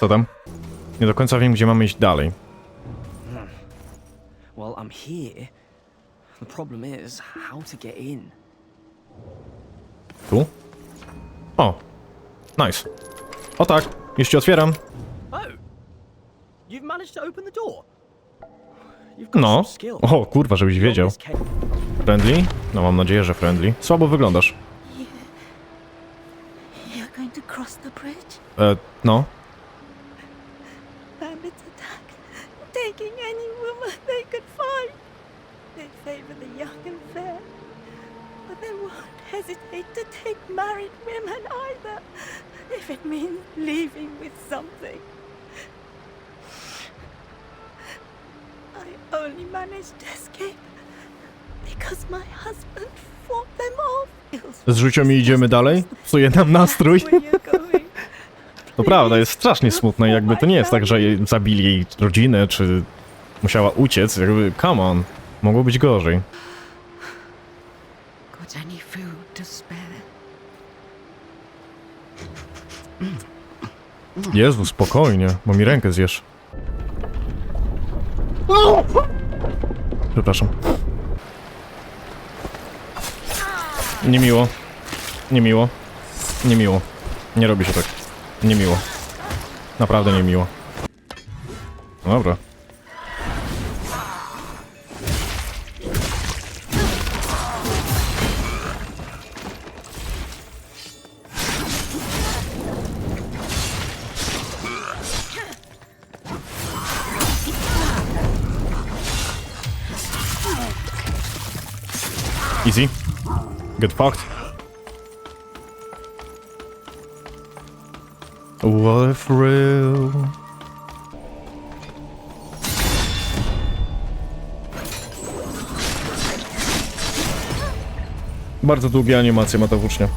Co tam? Nie do końca wiem, gdzie mamy iść dalej. Well, I'm here. The problem is how to get in. Tu? O! Nice. O tak, już ci otwieram. Oh! You've managed to open the door. You've got No. some skill. O, kurwa, żebyś wiedział. This Friendly? No mam nadzieję, że friendly. Słabo wyglądasz. You're going to cross the bridge? E, no. Bandits attack, taking any woman they could find. They favor the young and fair, but they won't hesitate to take married women either, if it means leaving with something. I only managed to escape because my husband fought them off. Z życiem i idziemy dalej? Psuje nam nastrój. To prawda, jest strasznie smutne, jakby to nie jest tak, że jej- zabili jej rodzinę, czy musiała uciec, jakby, come on, mogło być gorzej. Got any food to spare? Jezu, spokojnie, bo mi rękę zjesz. Przepraszam. Niemiło. Niemiło. Niemiło. Nie robi się tak. Niemiło. Naprawdę niemiło. Dobra. Easy. Get fucked. What a thrill. Bardzo długie animacje ma ta włócznia.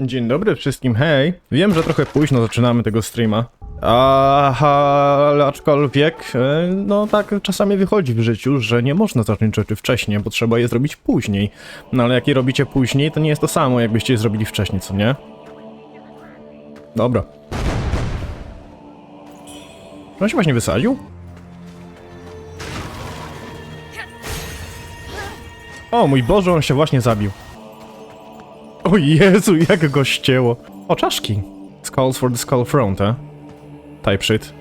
Dzień dobry wszystkim, hej! Wiem, że trochę późno zaczynamy tego streama. Aha, aczkolwiek, e, no tak czasami wychodzi w życiu, że nie można zacząć rzeczy wcześniej, bo trzeba je zrobić później. No ale jak je robicie później, to nie jest to samo, jakbyście je zrobili wcześniej, co nie? Dobra. Czy On się właśnie wysadził? O mój Boże, on się właśnie zabił. O Jezu, jak go ścięło. O, czaszki. Skulls for the Skull Front, eh? Type shit.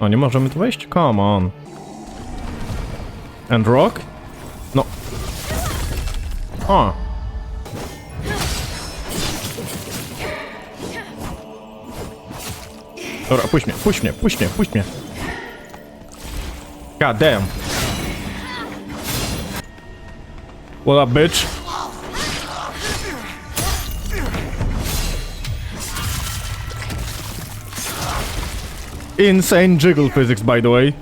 O, nie możemy tu wejść? Come on. And rock? No. O. Dobra, puść mnie, puść mnie, puść mnie, puść mnie. God damn. What up, bitch? Insane jiggle physics, by the way.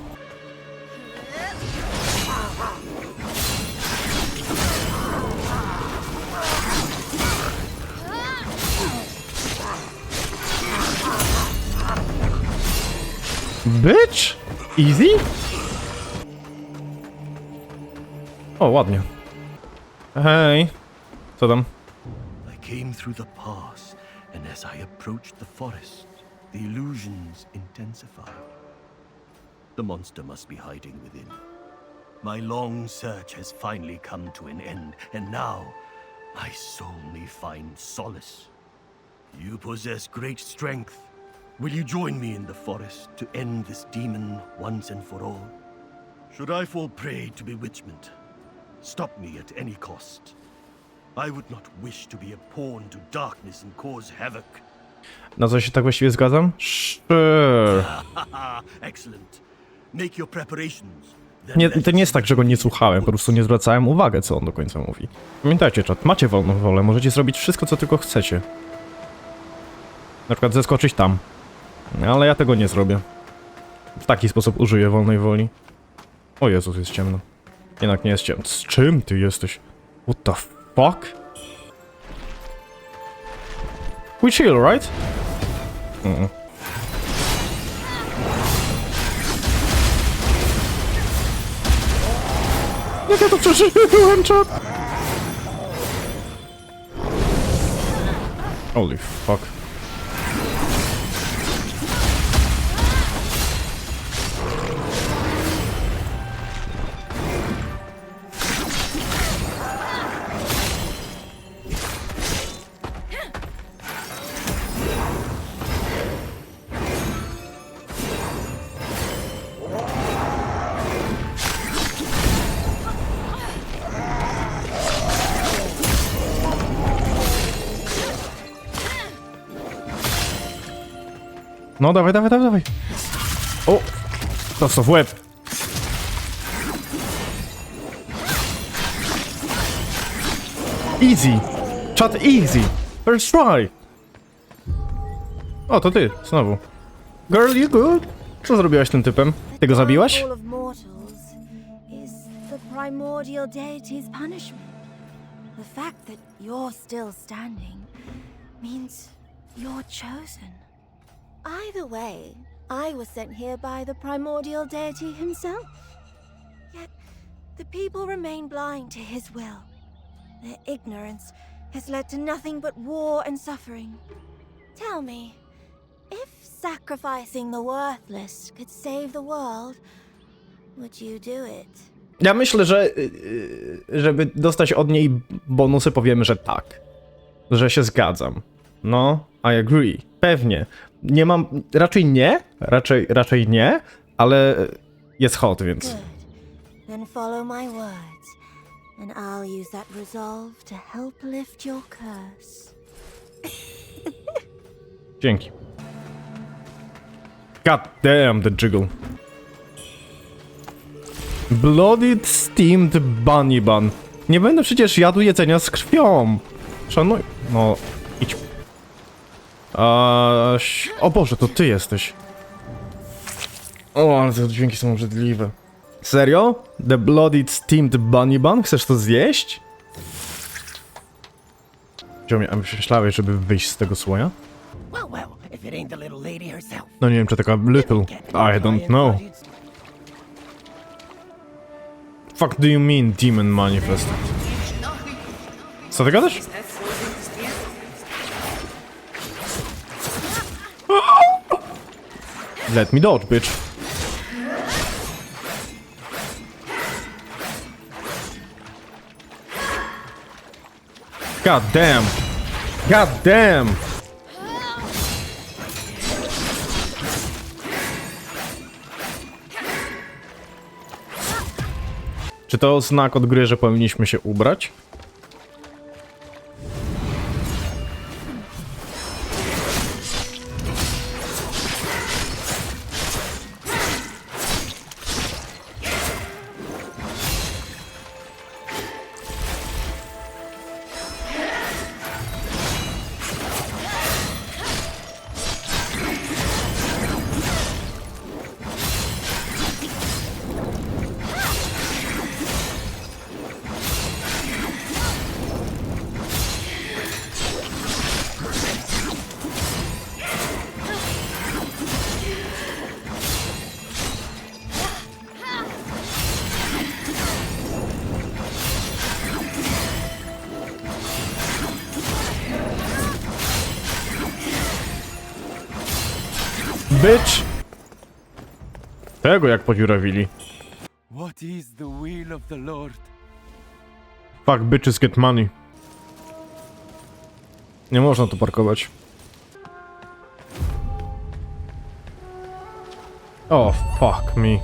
Bitch? Easy? Oh, o, ładnie. Hej. Co tam? I came through the pass, and as I approached the forest, the illusions intensified. The monster must be hiding within. My long search has finally come to an end, and now my soul may find solace. You possess great strength. Will you join me in the forest to end this demon once and for all? Should I fall prey to bewitchment, stop me at any cost. I would not wish to be a pawn to darkness and cause havoc. Na co się tak właściwie zgadzam? Sure. Nie, to nie jest tak, że go nie słuchałem, po prostu nie zwracałem uwagi, co on do końca mówi. Pamiętajcie, czat, macie wolną wolę, możecie zrobić wszystko, co tylko chcecie. Na przykład zeskoczyć tam. Ale ja tego nie zrobię. W taki sposób użyję wolnej woli. O Jezus, jest ciemno. Jednak nie jest ciemno. Z czym ty jesteś? What the fuck? We chill, right? Mm. Jak ja to przeżyłem, czat? Holy fuck. No, dawaj, dawaj, dawaj, dawaj. O! Prosto w łeb. Easy. Chat easy. First try. O, to ty, znowu. Girl, you good? Co zrobiłaś tym typem? Ty go zabiłaś? Primordial deity's punishment. The fact that you're still standing means you're chosen. Either way, I was sent here by the primordial deity himself. Yet the people remain blind to his will. Their ignorance has led to nothing but war and suffering. Tell me, if sacrificing the worthless could save the world, would you do it? Ja myślę, że y, y, żeby dostać od niej bonusy, powiemy, że tak. Że się zgadzam. No, I agree. Pewnie. Nie mam. Raczej nie. Raczej, raczej nie, ale jest hot, więc. Good. Then follow my words, and I'll use that resolve to help lift your curse. Dzięki. God damn, the jiggle. Blooded steamed bunny bun. Nie będę przecież jadł jedzenia z krwią. Szanuj. No. A, o Boże, to ty jesteś. O, ale te dźwięki są obrzydliwe. Serio? The blooded steamed bunny bun? Chcesz to zjeść? Ziomie, a myślałeś, żeby wyjść z tego słoja? No nie wiem, czy taka little. I don't know. Fuck do you mean demon manifest? Co ty gadasz? Let me dodge, bitch. God damn. God damn. Czy to znak od gry, że powinniśmy się ubrać? Bitch! Tego jak podziurawili. What is the will of the Lord? Fuck, bitches get money. Nie można tu parkować. O, oh, fuck me.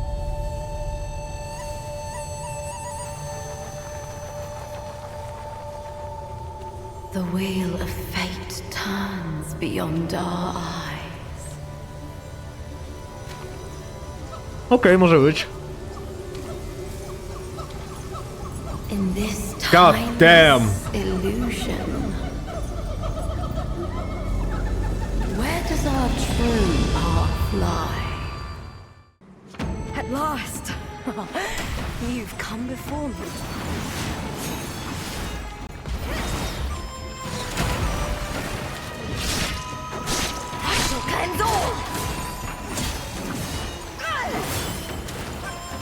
The wheel of fate turns beyond our eyes. Okej, może być. In this God damn. illusion. Where does our true path lie? At last! You've come before me.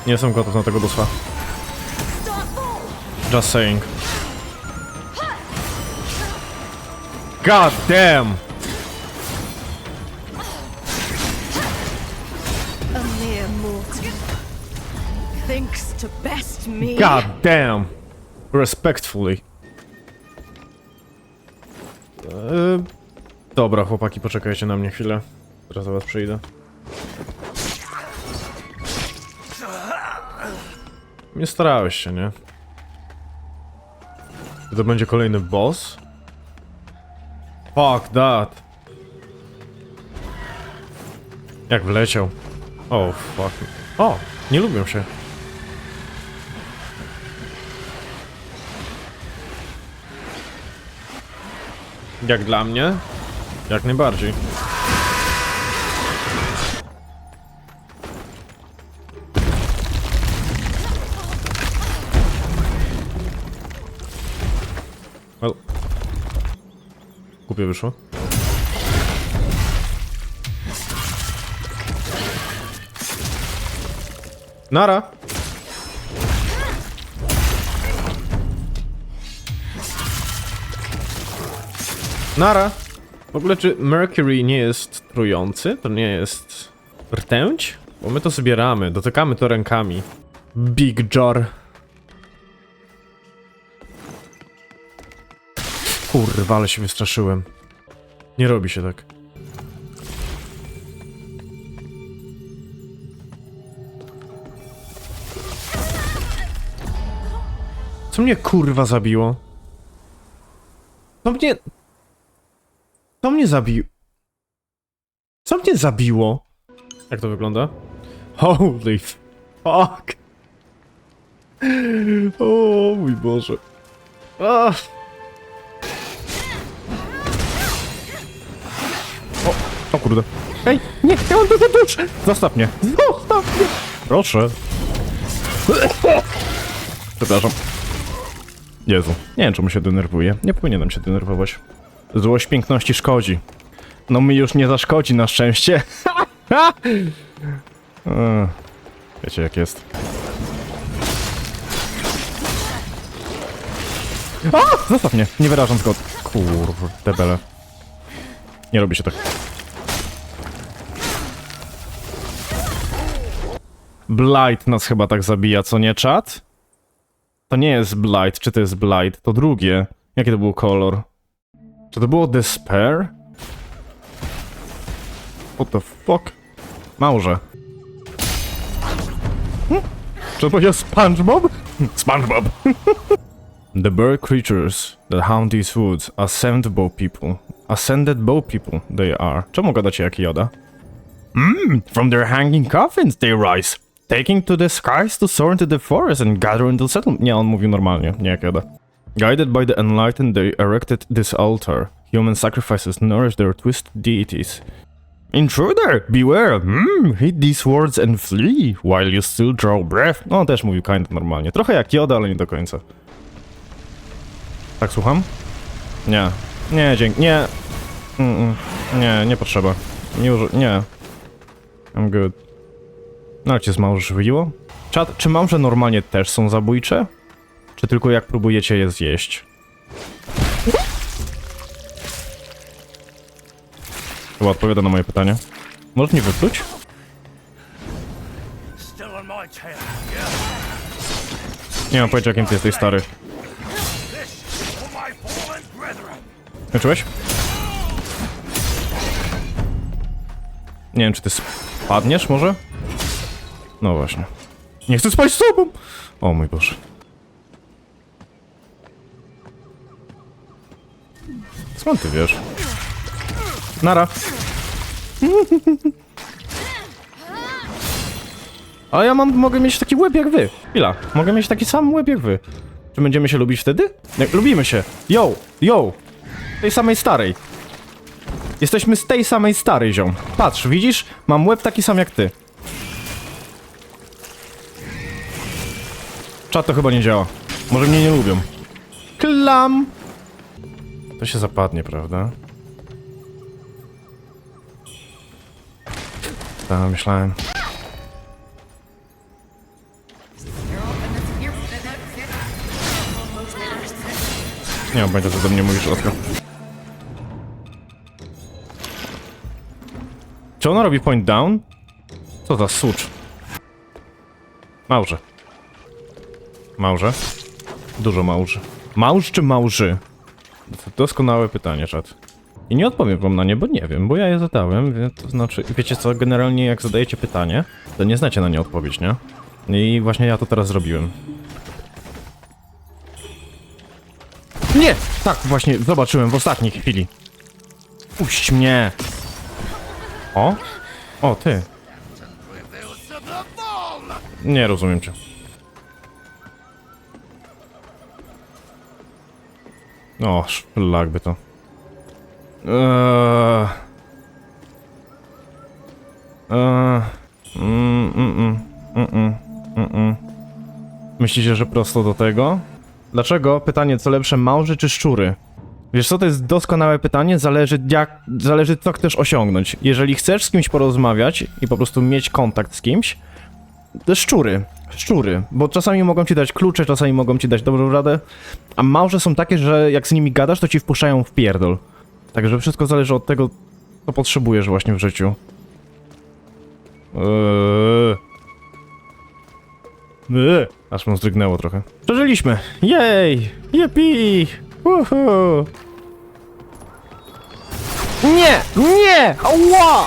Nie jestem gotów na tego fall! Just saying. God damn! A mere mortal. Thinks to best me. God damn! Respectfully. Eee, dobra, chłopaki, poczekajcie na mnie chwilę. Teraz do was przyjdę. Nie starałeś się, nie? Czy to będzie kolejny boss? Fuck that. Jak wleciał. O, fuck. O, nie lubią się. Jak dla mnie? Jak najbardziej. Wyszło. Nara! Nara! W ogóle czy Mercury nie jest trujący? To nie jest rtęć? Bo my to zbieramy, dotykamy to rękami. Big Jar. Kurwa, ale się wystraszyłem. Nie robi się tak. Co mnie kurwa zabiło? Co mnie... Co mnie zabiło? Co mnie zabiło? Jak to wygląda? Holy fuck! O mój Boże. Ach. Kurde. Ej, nie, mam dużo dusz! Zostaw mnie! Zostaw mnie! Proszę. Przepraszam. Jezu, nie wiem czemu się denerwuję. Nie powinienem się denerwować. Złość piękności szkodzi. No mi już nie zaszkodzi na szczęście. Eee, Wiecie jak jest. A! Zostaw mnie, nie wyrażam zgody. Kurde bele. Nie robi się tak. Blight nas chyba tak zabija, co nie czat? To nie jest Blight, czy to jest Blight? To drugie. Jaki to był kolor? Czy to było Despair? What the fuck? Małże. Hm? Czy to powiedział SpongeBob? SpongeBob! the bird creatures that haunt these woods are ascended bow people. Ascended bow people they are. Czemu gadacie jak Yoda? Mmm, from their hanging coffins they rise, taking to the skies to soar into the forest and gather into settlement. Nie, on mówił normalnie, nie jak. Guided by the enlightened, they erected this altar. Human sacrifices nourish their twisted deities. Intruder, beware! Mmm, hit these words and flee while you still draw breath. No, też mówił kind normalnie. Trochę jak Yoda, ale nie do końca. Tak, słucham? Nie. Nie, dzięki. Nie. Mm -mm. Nie, nie potrzeba. Nie. Nie. I'm good. No, cię z małż wyjęło? Czad, czy małże normalnie też są zabójcze? Czy tylko jak próbujecie je zjeść? Chyba odpowiada na moje pytanie. Możesz mnie wypluć? Nie mam pojęcia, jakim ty jesteś stary. Skończyłeś? Nie wiem, czy ty spadniesz może? No właśnie. Nie chcę spać z tobą! O mój Boże. Skąd ty wiesz? Nara. A ja mam, mogę mieć taki łeb jak wy. Chwila, mogę mieć taki sam łeb jak wy. Czy będziemy się lubić wtedy? Jak lubimy się. Yo, yo. Tej samej starej. Jesteśmy z tej samej starej, ziom. Patrz, widzisz? Mam łeb taki sam jak ty. Czat to chyba nie działa. Może mnie nie lubią. Klam! To się zapadnie, prawda? Tak, myślałem. Nie mam pojęcia, co do mnie mówisz, Oskar. Czy ona robi point down? Co za sucz? Małże. Małże? Dużo małży. Małż czy małży? Doskonałe pytanie, czat. I nie odpowiem wam na nie, bo nie wiem, bo ja je zadałem, więc to znaczy, wiecie co, generalnie jak zadajecie pytanie, to nie znacie na nie odpowiedź, nie? I właśnie ja to teraz zrobiłem. Nie! Tak, właśnie, zobaczyłem w ostatniej chwili. Puść mnie! O! O, ty. Nie rozumiem cię. O, szlak by to. Myślicie, że prosto do tego? Dlaczego? Pytanie, co lepsze, małże czy szczury? Wiesz co, to jest doskonałe pytanie, zależy jak, zależy co chcesz osiągnąć. Jeżeli chcesz z kimś porozmawiać i po prostu mieć kontakt z kimś, to szczury, szczury, bo czasami mogą ci dać klucze, czasami mogą ci dać dobrą radę, a małże są takie, że jak z nimi gadasz, to ci wpuszczają w pierdol. Także wszystko zależy od tego, co potrzebujesz właśnie w życiu. Eee. Eee. Aż mu zdrygnęło trochę. Przeżyliśmy! Jej! Jepi! Uhu! Nie! Nie! Ała!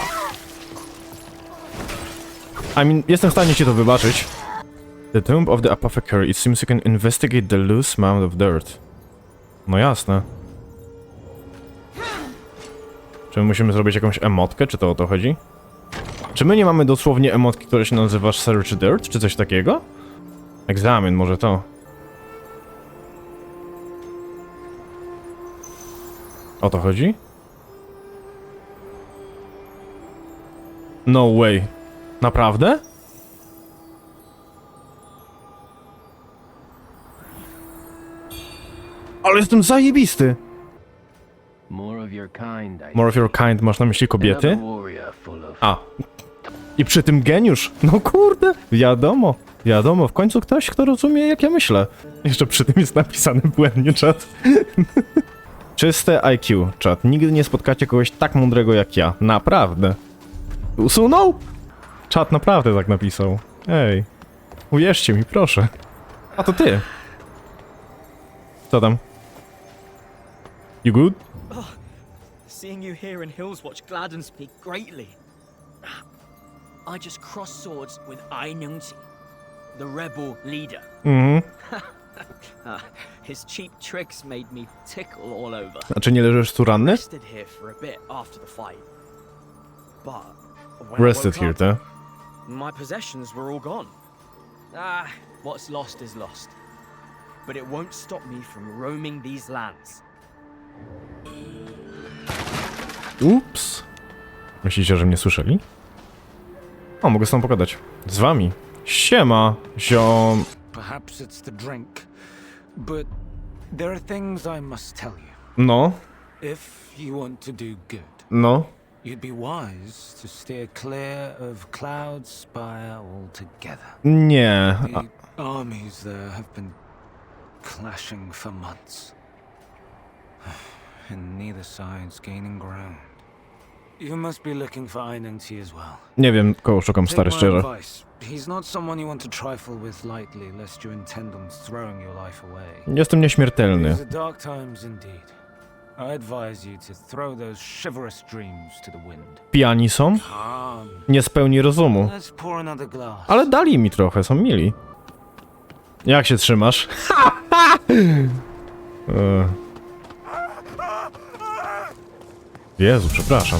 I mean, jestem w stanie ci to wybaczyć. The tomb of the apothecary. It seems you can investigate the loose mound of dirt. No jasne. Czy my musimy zrobić jakąś emotkę, czy to o to chodzi? Czy my nie mamy dosłownie emotki, która się nazywa Search Dirt, czy coś takiego? Egzamin, może to. O to chodzi? No way. Naprawdę? Ale jestem zajebisty! More of your kind, masz na myśli kobiety? A. I przy tym geniusz. No kurde, wiadomo. Wiadomo, w końcu ktoś, kto rozumie, jak ja myślę. Jeszcze przy tym jest napisane błędnie czat. Czyste IQ, czat. Nigdy nie spotkacie kogoś tak mądrego jak ja. Naprawdę. Usunął? Czat naprawdę tak napisał. Ej. Uwierzcie mi, proszę. A to ty. Co tam? You good? Seeing you here in Hillswatch gladdens me greatly. I just crossed swords with Ai Nungti, the rebel leader. Mhm. Ah, his cheap tricks made me tickle all over. A czy nie leżysz tu ranny? Rested here for a bit after the fight. But when I Rested here, up, my possessions were all gone. Ah, what's lost is lost. But it won't stop me from roaming these lands. Ups. Myślicie, że mnie słyszeli? O, mogę z tobą pogadać. Z wami. Siema, ziom... Perhaps it's the drink, but there are things I must tell you. No, If you want to do good, no. you'd be wise to steer clear of Cloud Spire altogether. Nie. A, The armies there have been clashing for months, nie wiem, kogo szukam, stary, szczerze. advice. He's not someone you want to trifle with lightly, lest you intend on throwing your life away. Jestem nieśmiertelny. These are dark times indeed. I advise you to throw those chivalrous dreams to the wind. Pijani są? Nie spełni rozumu. let's pour another glass. Ale dali mi trochę, są mili. Jak się trzymasz? Jezu, przepraszam.